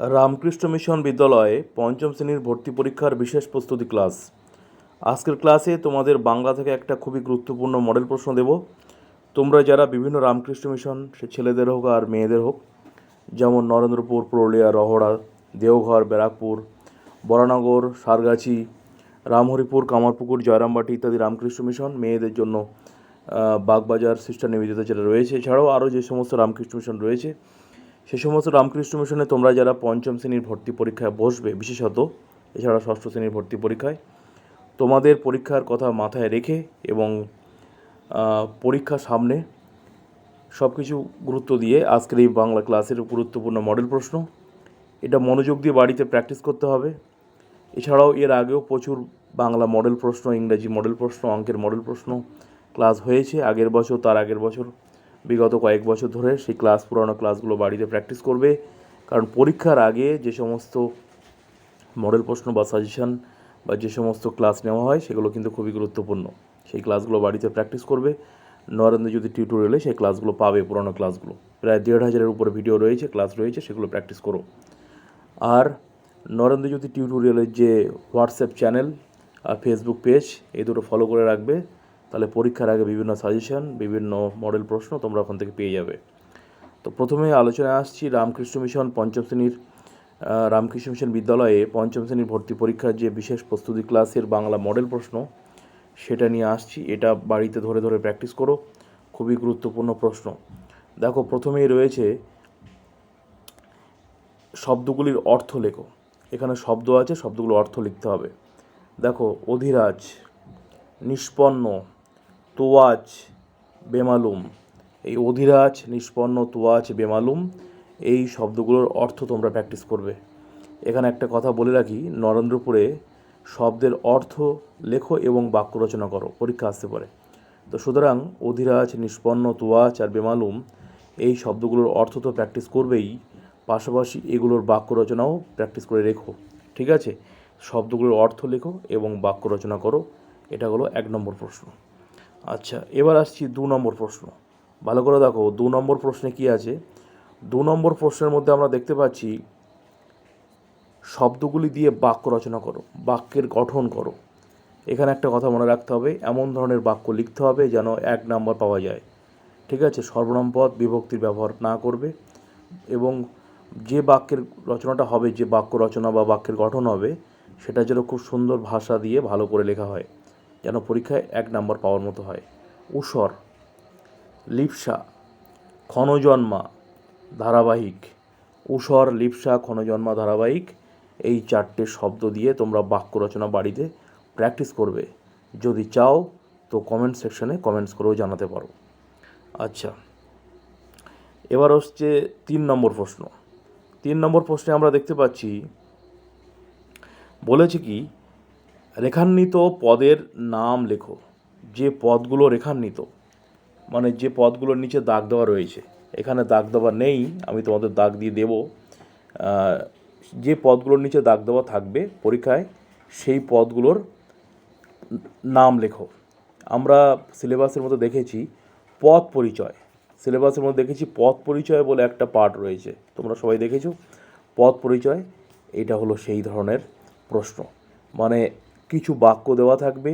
Ramakrishna mission বিদ্যালয়ে পঞ্চম শ্রেণির ভর্তি পরীক্ষার বিশেষ প্রস্তুতি ক্লাস। আজকের ক্লাসে তোমাদের বাংলা থেকে একটা খুবই গুরুত্বপূর্ণ মডেল প্রশ্ন দেব। তোমরা যারা বিভিন্ন রামকৃষ্ণ মিশন, সে ছেলেদের হোক আর মেয়েদের হোক, যেমন নরেন্দ্রপুর, পুরুলিয়া, রহড়া, দেওঘর, ব্যারাকপুর, বরানগর, সারগাছি, রামহরিপুর, কামারপুকুর, জয়রামবাটি ইত্যাদি রামকৃষ্ণ মিশন মেয়েদের জন্য বাগবাজার, সিস্টার নিবেদিতা যেটা রয়েছে। এছাড়াও আরও যে সমস্ত রামকৃষ্ণ মিশন রয়েছে সে সমস্ত রামকৃষ্ণ মিশনে তোমরা যারা পঞ্চম শ্রেণির ভর্তি পরীক্ষায় বসবে, বিশেষত এছাড়া ষষ্ঠ শ্রেণির ভর্তি পরীক্ষায়, তোমাদের পরীক্ষার কথা মাথায় রেখে এবং পরীক্ষা সামনে সব কিছু গুরুত্ব দিয়ে আজকের এই বাংলা ক্লাসের গুরুত্বপূর্ণ মডেল প্রশ্ন। এটা মনোযোগ দিয়ে বাড়িতে প্র্যাকটিস করতে হবে। এছাড়াও এর আগেও প্রচুর বাংলা মডেল প্রশ্ন, ইংরাজি মডেল প্রশ্ন, অঙ্কের মডেল প্রশ্ন ক্লাস হয়েছে। আগের বছর, তার আগের বছর বিগত কয়েক বছর ধরে সেই ক্লাস, পুরানো ক্লাসগুলো বাড়িতে প্র্যাকটিস করবে। কারণ পরীক্ষার আগে যে সমস্ত মডেল প্রশ্ন বা সাজেশন বা যে সমস্ত ক্লাস নেওয়া হয়, সেগুলো কিন্তু খুবই গুরুত্বপূর্ণ। সেই ক্লাসগুলো বাড়িতে প্র্যাকটিস করবে। নরেন্দ্র যদি টিউটোরিয়ালে সেই ক্লাসগুলো পাবে, পুরোনো ক্লাসগুলো। প্রায় দেড় হাজারের উপরে ভিডিও রয়েছে, ক্লাস রয়েছে, সেগুলো প্র্যাকটিস করো। আর নরেন্দ্র জ্যোতি টিউটোরিয়ালের যে হোয়াটসঅ্যাপ চ্যানেল আর ফেসবুক পেজ, এই দুটো ফলো করে রাখবে। তাহলে পরীক্ষার আগে বিভিন্ন সাজেশন বিভিন্ন মডেল প্রশ্ন তোমরা ওখান থেকে পেয়ে যাবে। তো প্রথমে আলোচনায় আসছি রামকৃষ্ণ মিশন পঞ্চম শ্রেণির রামকৃষ্ণ মিশন বিদ্যালয়ে পঞ্চম শ্রেণির ভর্তি পরীক্ষার যে বিশেষ প্রস্তুতি ক্লাসের বাংলা মডেল প্রশ্ন, সেটা নিয়ে আসছি। এটা বাড়িতে ধরে ধরে প্র্যাকটিস করো, খুবই গুরুত্বপূর্ণ প্রশ্ন। দেখো, প্রথমেই রয়েছে শব্দগুলির অর্থ লেখো। এখানে শব্দ আছে, শব্দগুলো অর্থ লিখতে হবে। দেখো, অধিরাজ, নিষ্পন্ন তোয়াজ বেমালুম। এই অধিরাজ, নিষ্পন্ন তোয়াজ বেমালুম, এই শব্দগুলোর অর্থ তোমরা প্র্যাকটিস করবে। এখানে একটা কথা বলে রাখি, নরেন্দ্রপুরে শব্দের অর্থ লেখো এবং বাক্য রচনা করো, পরীক্ষা আসতে পারে। তো সুতরাং অধিরাজ, নিষ্পন্ন তোয়াজ আর বেমালুম, এই শব্দগুলোর অর্থ তো প্র্যাকটিস করবেই, পাশাপাশি এগুলোর বাক্য রচনাও প্র্যাকটিস করে রেখো, ঠিক আছে? শব্দগুলোর অর্থ লেখো এবং বাক্য রচনা করো, এটা হলো এক নম্বর প্রশ্ন। আচ্ছা এবার আসছি দু নম্বর প্রশ্ন। ভালো করে দেখো, দু নম্বর প্রশ্নে কি আছে? দু নম্বর প্রশ্নের মধ্যে আমরা দেখতে পাচ্ছি, শব্দগুলি দিয়ে বাক্য রচনা করো, বাক্যের গঠন করো। এখানে একটা কথা মনে রাখতে হবে, এমন ধরনের বাক্য লিখতে হবে যেন এক নাম্বার পাওয়া যায়। ঠিক আছে? সর্বনাম পদ, বিভক্তির ব্যবহার না করবে এবং যে বাক্যের রচনাটা হবে, যে বাক্য রচনা বা বাক্যের গঠন হবে, সেটা যেন খুব সুন্দর ভাষা দিয়ে ভালো করে লেখা হয়। যেন পরীক্ষায় এক নম্বর পাওয়ার মতো হয়। উসর, লিপসা, ক্ষণজন্মা, ধারাবাহিক। উসর, লিপসা, ক্ষণজন্মা, ধারাবাহিক এই চারটে শব্দ দিয়ে তোমরা বাক্য রচনা বাড়িতে প্র্যাকটিস করবে। যদি চাও তো কমেন্ট সেকশনে কমেন্টস করেও জানাতে পারো। আচ্ছা এবার হচ্ছে তিন নম্বর প্রশ্ন। তিন নম্বর প্রশ্নে আমরা দেখতে পাচ্ছি, বলেছে কি রেখান্বিত পদের নাম লেখো। যে পদগুলো রেখান্বিত মানে যে পদগুলোর নিচে দাগ দেওয়া রয়েছে। এখানে দাগ দেওয়া নেই, আমি তোমাদের দাগ দিয়ে দেব। যে পদগুলোর নিচে দাগ দেওয়া থাকবে পরীক্ষায়, সেই পদগুলোর নাম লেখো। আমরা সিলেবাসের মধ্যে দেখেছি পদ পরিচয়। সিলেবাসের মধ্যে দেখেছি পথ পরিচয় বলে একটা পার্ট রয়েছে। তোমরা সবাই দেখেছ? পথ পরিচয়, এটা হলো সেই ধরনের প্রশ্ন। মানে কিছু বাক্য দেওয়া থাকবে,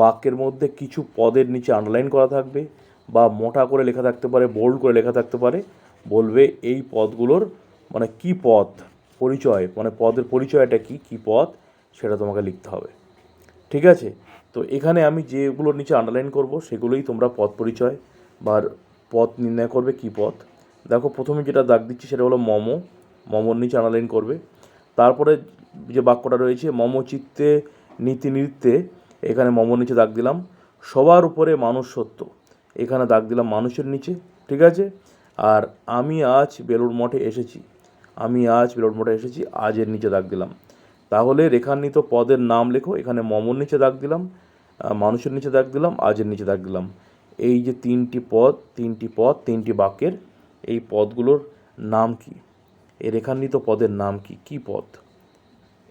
বাক্যের মধ্যে কিছু পদের নিচে আন্ডারলাইন করা থাকবে বা মোটা করে লেখা থাকতে পারে বোল্ড করে লেখা থাকতে পারে, বলবে এই পদগুলোর মানে কি পদ, পরিচয় মানে পদের পরিচয়টা কি কি পদ, সেটা তোমাকে লিখতে হবে। ঠিক আছে? তো এখানে আমি যেগুলোর নিচে আন্ডারলাইন করব, সেগুলোই তোমরা পদ পরিচয় বা পথ নির্ণয় করবে কি পথ দেখো, প্রথমে যেটা দাগ দিচ্ছি সেটা হলো মম, মমর নিচে আন্ডারলাইন করবে। তারপরে যে বাক্যটা রয়েছে মম চিত্তে নীতি নৃত্যে এখানে মমর নিচে দাগ দিলাম। সবার উপরে মানুষ সত্য। এখানে দাগ দিলাম মানুষের নিচে, ঠিক আছে? আর আমি আজ বেলুর মঠে এসেছি। আমি আজ বেলুর মঠে এসেছি, আজের নিচে দাগ দিলাম। তাহলে রেখান্বিত পদের নাম লেখো, এখানে মমর নিচে দাগ দিলাম মানুষের নিচে দাগ দিলাম, আজের নিচে দাগ দিলাম। এই যে তিনটি পদ তিনটি পদ, তিনটি বাক্যের, এই পদগুলোর নাম কি? এই রেখান্বিত পদের নাম কি? কি পদ?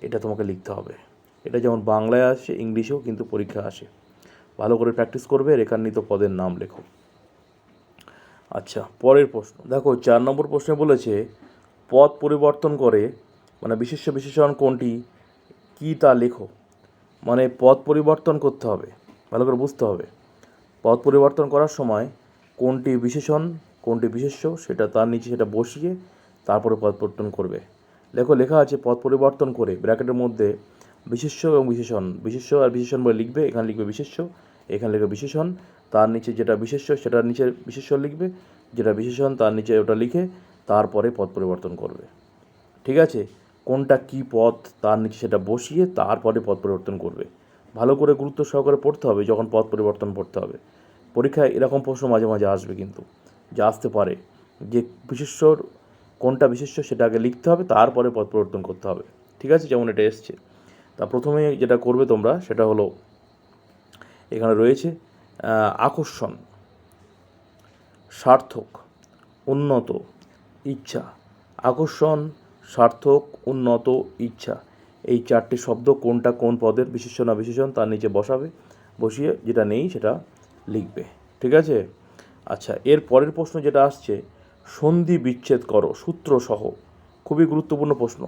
এটা তোমাকে লিখতে হবে। এটা যেমন বাংলায় আসে, ইংলিশেও কিন্তু পরীক্ষা আসে। ভালো করে প্র্যাকটিস করবে, রেখান্বিত পদের নাম লেখো। আচ্ছা পরের প্রশ্ন। দেখো, চার নম্বর প্রশ্নে বলেছে, পদ পরিবর্তন করে মানে বিশেষ্য বিশেষণ কোনটি, কী তা লেখো। মানে পদ পরিবর্তন করতে হবে, ভালো করে বুঝতে হবে। পদ পরিবর্তন করার সময় কোনটি বিশেষণ, কোনটি বিশেষ্য, সেটা তার নিচে সেটা বসিয়ে তারপরে পদ পরিবর্তন করবে। লেখো লেখা আছে পদ পরিবর্তন করে, ব্র্যাকেটের মধ্যে বিশেষ্য এবং বিশেষণ। বিশেষ্য আর বিশেষণ বলে লিখবে, এখানে লিখবে বিশেষ্য, এখানে লিখবে বিশেষণ, তার নিচে যেটা বিশেষ্য সেটার নিচে বিশেষ্য লিখবে, যেটা বিশেষণ তার নিচে ওটা লিখে তারপরে পদ পরিবর্তন করবে। ঠিক আছে? কোনটা কি পদ তার নিচে সেটা বসিয়ে তারপরে পদ পরিবর্তন করবে। ভালো করে গুরুত্ব সহকারে পড়তে হবে যখন পদ পরিবর্তন পড়তে হবে। পরীক্ষায় এরকম প্রশ্ন মাঝে মাঝে আসবে কিন্তু, যা আসতে পারে। যে বিশেষ্যর কোনটা বিশেষ্য সেটা আগে লিখতে হবে, তারপরে পদ পরিবর্তন করতে হবে। ঠিক আছে? যেমন এটা এসছে। তা প্রথমে যেটা করবে তোমরা সেটা হলো এখানে রয়েছে আকর্ষণ, সার্থক, উন্নত, ইচ্ছা। আকর্ষণ, সার্থক, উন্নত, ইচ্ছা। এই চারটি শব্দ কোনটা কোন পদের বিশেষণ বিশেষণ তার নিচে বসাবে, বসিয়ে যেটা নেই সেটা লিখবে। ঠিক আছে? আচ্ছা এর পরের প্রশ্ন যেটা আসছে, সন্ধি বিচ্ছেদ করো, সূত্রসহ। খুবই গুরুত্বপূর্ণ প্রশ্ন।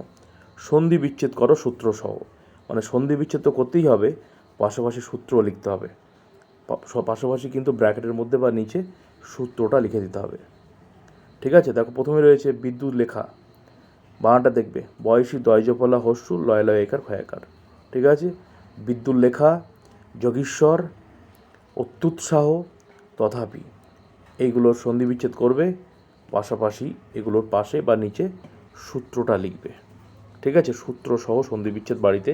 সন্ধি বিচ্ছেদ করো সূত্র সহ মানে সন্ধি বিচ্ছেদ তো করতেই হবে, পাশাপাশি সূত্রও লিখতে হবে। পাশাপাশি কিন্তু ব্র্যাকেটের মধ্যে বা নিচে সূত্রটা লিখে দিতে হবে। ঠিক আছে? দেখো, প্রথমে রয়েছে বিদ্যুৎ লেখা। বানানটা দেখবে, বয়সী দয়জফলা হস্যু লয় লয় একার, ক্ষয়াকার। ঠিক আছে? বিদ্যুৎ লেখা, যোগীশ্বর অত্যুৎসাহ তথাপি। এইগুলোর সন্ধি বিচ্ছেদ করবে, পাশাপাশি এগুলোর পাশে বা নিচে সূত্রটা লিখবে। ঠিক আছে? সূত্র সহ সন্ধি বিচ্ছেদ বাড়িতে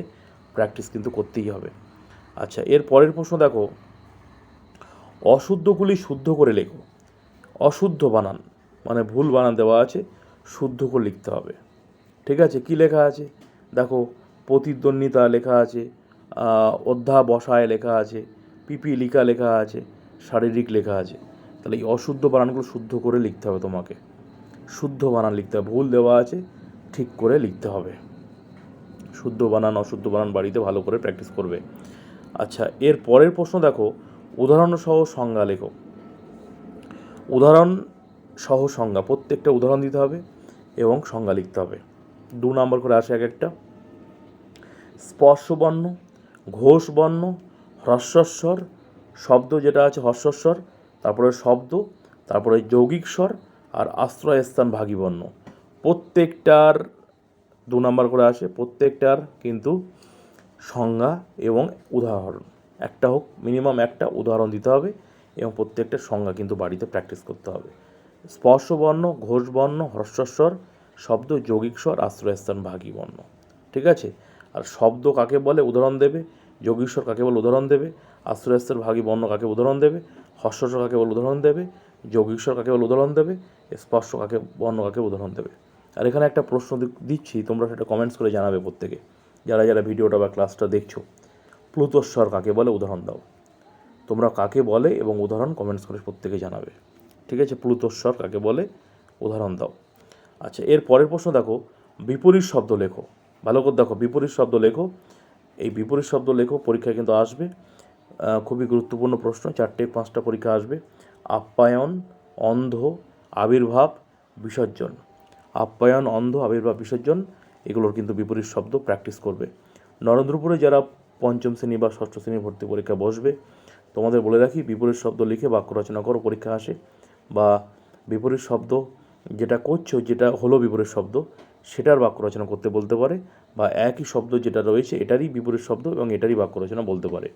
প্র্যাকটিস কিন্তু করতেই হবে। আচ্ছা এর পরের প্রশ্ন দেখো। অশুদ্ধগুলি শুদ্ধ করে লেখো। অশুদ্ধ বানান মানে ভুল বানান দেওয়া আছে শুদ্ধ করে লিখতে হবে। ঠিক আছে? কি লেখা আছে? দেখো প্রতিদ্বন্দ্বিতা লেখা আছে আহ, অধ্যাবসায় লেখা আছে পিপি পিপিলিকা লেখা আছে শারীরিক লেখা আছে। তাহলে এই অশুদ্ধ বানানগুলো শুদ্ধ করে লিখতে হবে তোমাকে। শুদ্ধ বানান লিখতে হবে ভুল দেওয়া আছে ঠিক করে লিখতে হবে। শুদ্ধ বানান, অশুদ্ধ বানান বাড়িতে ভালো করে প্র্যাকটিস করবে। আচ্ছা এর পরের প্রশ্ন দেখো, উদাহরণ সহ সংজ্ঞা লেখো। উদাহরণ সহ সংজ্ঞা, প্রত্যেকটা উদাহরণ দিতে হবে এবং সংজ্ঞা লিখতে হবে। দু নম্বর করে আসে এক একটা। স্পর্শবর্ণ, ঘোষবর্ণ হ্রস্বস্বর শব্দ যেটা আছে হর্ষস্বর, তারপরে শব্দ, তারপরে যৌগিক স্বর আর আশ্রয়স্থান ভাগীবর্ণ। প্রত্যেকটার দু নম্বর করে আসে, প্রত্যেকটার কিন্তু সংজ্ঞা এবং উদাহরণ। একটা হোক মিনিমাম একটা উদাহরণ দিতে হবে এবং প্রত্যেকটা সংজ্ঞা কিন্তু বাড়িতে প্র্যাকটিস করতে হবে। স্পর্শবর্ণ ঘোষবর্ণ হ্রস্বস্বর শব্দ, যৌগিক স্বর আশ্রয়স্থান ভাগী বর্ণ। ঠিক আছে? আর শব্দ কাকে বলে? উদাহরণ দেবে। যৌগিক স্বর কাকে বলে? উদাহরণ দেবে। আশ্রয়স্থান ভাগী বর্ণ কাকে উদাহরণ দেবে? হর্ষস্বর কাকে বলে? উদাহরণ দেবে। যৌগিক স্বর কাকে বলে? উদাহরণ দেবে। স্পর্শ কাকে, বর্ণ কাকে উদাহরণ দেবে? আর এখানে একটা প্রশ্ন দিচ্ছি, তোমরা সেটা কমেন্টস করে জানাবে প্রত্যেকে। যারা যারা ভিডিওটা বা ক্লাসটা দেখছ প্লুতস্বর কাকে বলে? উদাহরণ দাও। তোমরা কাকে বলে এবং উদাহরণ কমেন্টস করে প্রত্যেকে জানাবে। ঠিক আছে? প্লুতস্বর কাকে বলে? উদাহরণ দাও। আচ্ছা এর পরের প্রশ্ন দেখো, বিপরীত শব্দ লেখো। ভালো করে দেখো, বিপরীত শব্দ লেখো। এই বিপরীত শব্দ লেখো, পরীক্ষায় কিন্তু আসবে। খুবই গুরুত্বপূর্ণ প্রশ্ন, চারটে পাঁচটা পরীক্ষা আসবে। আপ্যায়ন, অন্ধ, আবির্ভাব, বিসর্জন। আপ্যায়ন, অন্ধ, আবির্ভাব বিসর্জন, এগুলোর কিন্তু বিপরীত শব্দ প্র্যাকটিস করবে। নরেন্দ্রপুরে যারা পঞ্চম শ্রেণি বা ষষ্ঠ শ্রেণি ভর্তি পরীক্ষা বসবে, তোমাদের বলে রাখি, বিপরীত শব্দ লিখে বাক্য রচনা করো, পরীক্ষা আসে। বা বিপরীত শব্দ যেটা করছ, যেটা হলো বিপরীত শব্দ, সেটার বাক্য রচনা করতে বলতে পারে বা একই শব্দ যেটা রয়েছে, এটারই বিপরীত শব্দ এবং এটারই বাক্য রচনা বলতে পারে।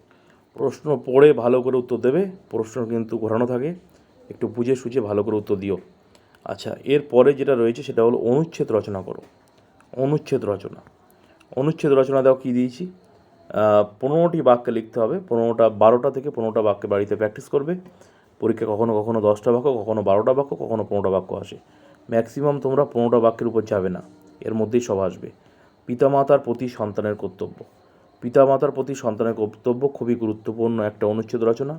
প্রশ্ন পড়ে ভালো করে উত্তর দেবে, প্রশ্ন কিন্তু ঘোরানো থাকে, একটু বুঝে সুঝে ভালো করে উত্তর দিও। আচ্ছা এর পরে যেটা রয়েছে সেটা হলো অনুচ্ছেদ রচনা করো। অনুচ্ছেদ রচনা। অনুচ্ছেদ রচনা দাও কী দিয়েছি? পনেরোটি বাক্যে লিখতে হবে। পনেরোটা, বারোটা থেকে পনেরোটা বাক্যে বাড়িতে প্র্যাকটিস করবে। পরীক্ষা কখনো কখনো দশটা বাক্য, কখনো বারোটা বাক্য, কখনো পনেরোটা বাক্য আসে। ম্যাক্সিমাম তোমরা পনেরোটা বাক্যের উপর যাবে না। এর মধ্যেই সব আসবে। পিতামাতার প্রতি সন্তানের কর্তব্য। পিতামাতার প্রতি সন্তানের কর্তব্য খুবই গুরুত্বপূর্ণ একটা অনুচ্ছেদ রচনা।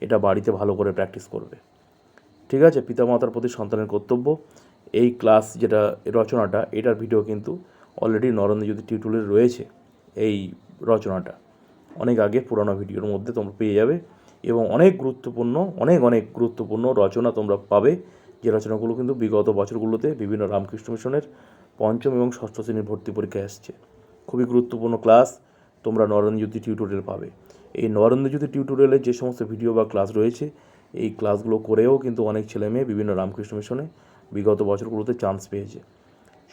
এটা বাড়িতে ভালো করে প্র্যাকটিস করবে। ঠিক আছে? পিতামাতার প্রতি সন্তানের কর্তব্য। এই ক্লাস যেটা রচনাটা, এটার ভিডিও কিন্তু অলরেডি নরেন্দ্র নরেন্দ্রজ্যোতি টিউটোরিয়াল রয়েছে, এই রচনাটা। অনেক আগে পুরানো ভিডিওর মধ্যে তোমরা পেয়ে যাবে এবং অনেক গুরুত্বপূর্ণ, অনেক অনেক গুরুত্বপূর্ণ রচনা তোমরা পাবে। যে রচনাগুলো কিন্তু বিগত বছরগুলোতে বিভিন্ন রামকৃষ্ণ মিশনের পঞ্চম এবং ষষ্ঠ শ্রেণির ভর্তি পরীক্ষায় এসছে। খুবই গুরুত্বপূর্ণ ক্লাস তোমরা নরেন্দ্র নরেন্দ্রজ্যোতি টিউটোরিয়াল পাবে। এই নরেন্দ্র নরেন্দ্রজ্যোতি টিউটোরিয়ালের যে সমস্ত ভিডিও বা ক্লাস রয়েছে এই ক্লাসগুলো করেও কিন্তু অনেক ছেলেমেয়ে বিভিন্ন রামকৃষ্ণ মিশনে বিগত বছরগুলোতে চান্স পেয়েছে।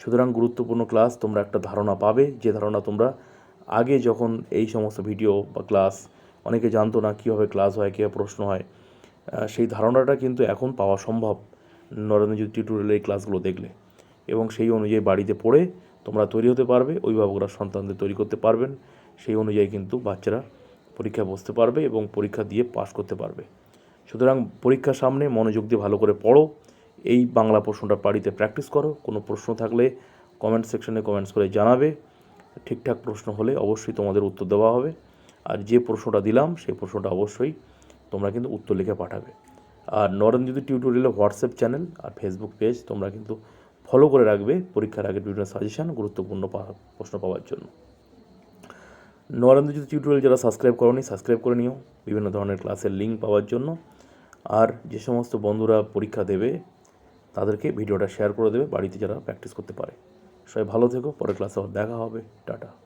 সুতরাং গুরুত্বপূর্ণ ক্লাস তোমরা একটা ধারণা পাবে। যে ধারণা তোমরা আগে যখন এই সমস্ত ভিডিও বা ক্লাস অনেকে জানতো না কীভাবে ক্লাস হয়, কীভাবে প্রশ্ন হয় সেই ধারণাটা কিন্তু এখন পাওয়া সম্ভব নরেন্দ্রজ্যোতি টিউটোরিয়াল এই ক্লাসগুলো দেখলে। এবং সেই অনুযায়ী বাড়িতে পড়ে তোমরা তৈরি হতে পারবে, অভিভাবকরা সন্তানদের তৈরি করতে পারবেন, সেই অনুযায়ী কিন্তু বাচ্চারা পরীক্ষায় বসতে পারবে এবং পরীক্ষা দিয়ে পাশ করতে পারবে। সুতরাং পরীক্ষার সামনে মনোযোগ দিয়ে ভালো করে পড়ো। এই বাংলা প্রশ্নটা বাড়িতে প্র্যাকটিস করো। কোনো প্রশ্ন থাকলে কমেন্ট সেকশনে কমেন্টস করে জানাবে। ঠিকঠাক প্রশ্ন হলে অবশ্যই তোমাদের উত্তর দেওয়া হবে। আর যে প্রশ্নটা দিলাম, সেই প্রশ্নটা অবশ্যই তোমরা কিন্তু উত্তর লিখে পাঠাবে। আর নরেন্দ্রজ্যোতি টিউটোরিয়ালে হোয়াটসঅ্যাপ চ্যানেল আর ফেসবুক পেজ তোমরা কিন্তু ফলো করে রাখবে পরীক্ষার আগে বিভিন্ন সাজেশান গুরুত্বপূর্ণ প্রশ্ন পাওয়ার জন্য। নরেন্দ্রজ্যোতি টিউটোরিয়াল যারা সাবস্ক্রাইব করনি সাবস্ক্রাইব করে নিও। বিভিন্ন ধরনের ক্লাসের লিঙ্ক পাওয়ার জন্য। আর যে সমস্ত বন্ধুরা পরীক্ষা দেবে, তাদেরকে ভিডিওটা শেয়ার করে দেবে, বাড়িতে যারা প্র্যাকটিস করতে পারে। সবাই ভালো থেকো, পরের ক্লাসে আবার দেখা হবে, টাটা।